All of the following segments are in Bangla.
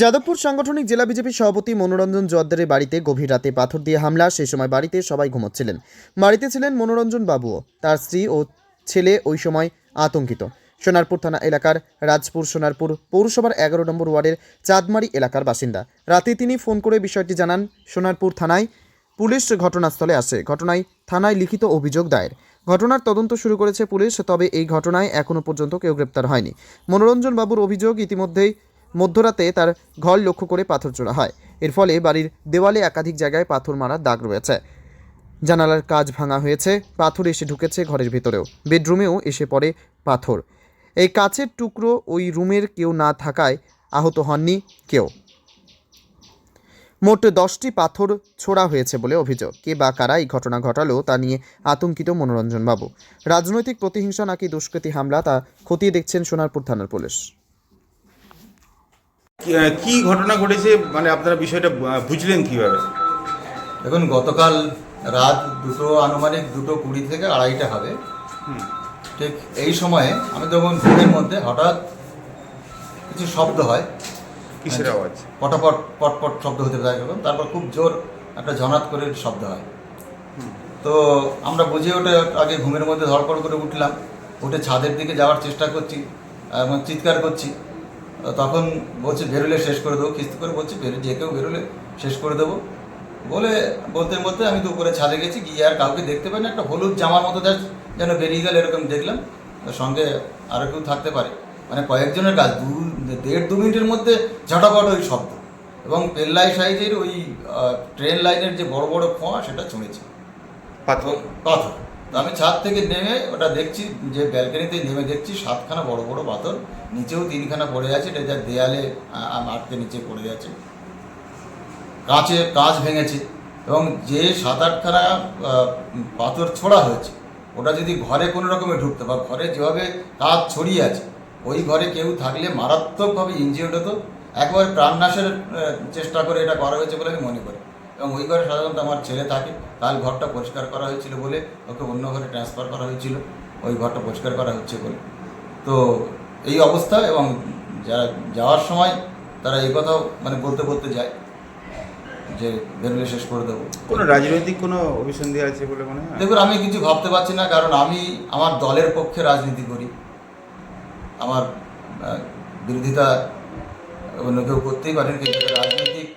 যাদবপুর সাংগঠনিক জেলা বিজেপি সভাপতি মনোরঞ্জন জোয়ারদারের বাড়িতে গভীর রাতে পাথর দিয়ে হামলা। সেই সময় বাড়িতে সবাই ঘুমোচ্ছিলেন। বাড়িতে ছিলেন মনোরঞ্জন বাবুও। তার স্ত্রী ও ছেলে ওই সময় আতঙ্কিত। সোনারপুর থানা এলাকার রাজপুর সোনারপুর পৌরসভার এগারো নম্বর ওয়ার্ডের চাঁদমারি এলাকার বাসিন্দা। রাতে তিনি ফোন করে বিষয়টি জানান। সোনারপুর থানায় পুলিশ ঘটনাস্থলে আসে। ঘটনায় থানায় লিখিত অভিযোগ দায়ের। ঘটনার তদন্ত শুরু করেছে পুলিশ, তবে এই ঘটনায় এখনও পর্যন্ত কেউ গ্রেপ্তার হয়নি। মনোরঞ্জন বাবুর অভিযোগ ইতিমধ্যেই মধ্যরাতে তার ঘর লক্ষ্য করে পাথর ছোড়া হয়। এর ফলে বাড়ির দেওয়ালে একাধিক জায়গায় পাথর মারার দাগ রয়েছে। জানালার কাজ ভাঙা হয়েছে, পাথর এসে ঢুকেছে ঘরের ভেতরেও। বেডরুমেও এসে পড়ে পাথর। এই কাছের টুকরো ওই রুমের কেউ না থাকায় আহত হননি কেউ। মোট দশটি পাথর ছোড়া হয়েছে বলে অভিযোগ। কে বা কারা এই ঘটনা ঘটালো তা নিয়ে আতঙ্কিত মনোরঞ্জন বাবু রাজনৈতিক প্রতিহিংসা নাকি দুষ্কৃতী হামলা তা খতিয়ে দেখছেন সোনারপুর থানার পুলিশ। কি- ঘটনা ঘটেছে? মানে আপনারা বিষয়টা বুঝলেন কীভাবে? দেখুন গতকাল রাত দুটো আনুমানিক দুটো কুড়ি থেকে আড়াইটা হবে। ঠিক এই সময়ে আমি তখন ঘুমের মধ্যে হঠাৎ কিছু শব্দ হয়। কিসের আওয়াজ? পটাপট পটপট শব্দ হতে পারে থাকে তারপর খুব জোর একটা জনাত করে শব্দ হয়। তো আমরা বুঝে ওঠে আগে ঘুমের মধ্যে ধড়পড় করে উঠলাম। উঠে ছাদের দিকে যাওয়ার চেষ্টা করছি এবং চিৎকার করছি। তখন বলছে বেরোলে শেষ করে দেবো। কিস্তি করে বলছি বেরো যে কেউ বেরোলে শেষ করে দেবো। বলে বলতে বলতে আমি তো উপরে ছাদে গেছি গিয়ে আর কাউকে দেখতে পাই না একটা হলুদ জামার মতো just যেন বেরিয়ে গেল এরকম দেখলাম। সঙ্গে আরও কেউ থাকতে পারে। মানে কয়েকজনের কাজ দু দেড় দু মিনিটের মধ্যে ঝটাপট ওই শব্দ। এবং পেল্লাই সাইজের ওই ট্রেন লাইনের যে বড় বড় খোঁয়া সেটা চলেছে পাথর। পাথর। আমি ছাদ থেকে নেমে ওটা দেখছি, যে ব্যালকনিতে নেমে দেখছি সাতখানা বড় বড় পাথর, নিচেও তিনখানা পড়ে আছে, এটা যা দেয়ালে আটকে নিচে পড়ে আছে। কাঁচে কাঁচ ভেঙেছে এবং যে সাত আটখানা পাথর ছোড়া হয়েছে, ওটা যদি ঘরে কোনো রকমে ঢুকতো বা ঘরে যেভাবে কাজ ছড়িয়ে আছে, ওই ঘরে কেউ থাকলে মারাত্মকভাবে ইনজিওর্ড হতো। একবার প্রাণনাশের চেষ্টা করে এটা করা হয়েছে বলে আমি মনে করি। এবং ওই ঘরে সাধারণত আমার ছেলে থাকে কাল ঘরটা পরিষ্কার করা হয়েছিল বলে ওকে অন্য ঘরে ট্রান্সফার করা হয়েছিল ওই ঘরটা পরিষ্কার করা হচ্ছে বলে। তো এই অবস্থা এবং যারা যাওয়ার সময় তারা এই কথাও মানে বলতে বলতে যায় যে বেরোলে শেষ করে দেবো। কোনো রাজনৈতিক কোনো অভিসন্ধি আছে বলে মনে হয়? দেখুন আমি কিছু ভাবতে পারছি না কারণ আমি আমার দলের পক্ষে রাজনীতি করি। আমার বিরোধিতা অন্য কেউ করতেই পারেন কিন্তু রাজনৈতিক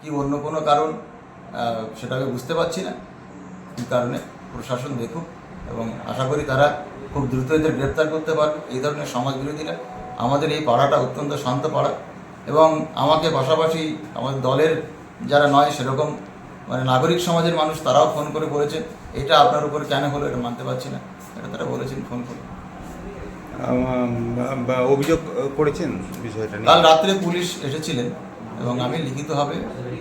কি অন্য কোনো কারণ? সেটা আমি বুঝতে পারছি না। কী কারণে? প্রশাসন দেখুক। এবং আশা করি তারা খুব দ্রুত এদের গ্রেপ্তার করতে পারবে। এই ধরনের সমাজ বিরোধীরা আমাদের এই পাড়াটা অত্যন্ত শান্ত পাড়া। এবং আমাকে পাশাপাশি আমাদের দলের যারা নয় সেরকম মানে নাগরিক সমাজের মানুষ তারাও ফোন করে বলেছেন। এটা আপনার উপর কেন হলো এটা মানতে পারছি না। এটা তারা বলেছেন ফোন করে। অভিযোগ করেছেন বিষয়টা কাল রাত্রে পুলিশ এসেছিলেন। এবং আমি লিখিতভাবে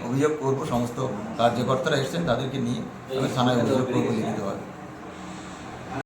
অভিযোগ করব, সমস্ত কার্যকর্তারা এসছেন তাদেরকে নিয়ে আমি থানায় অভিযোগ করব লিখিতভাবে।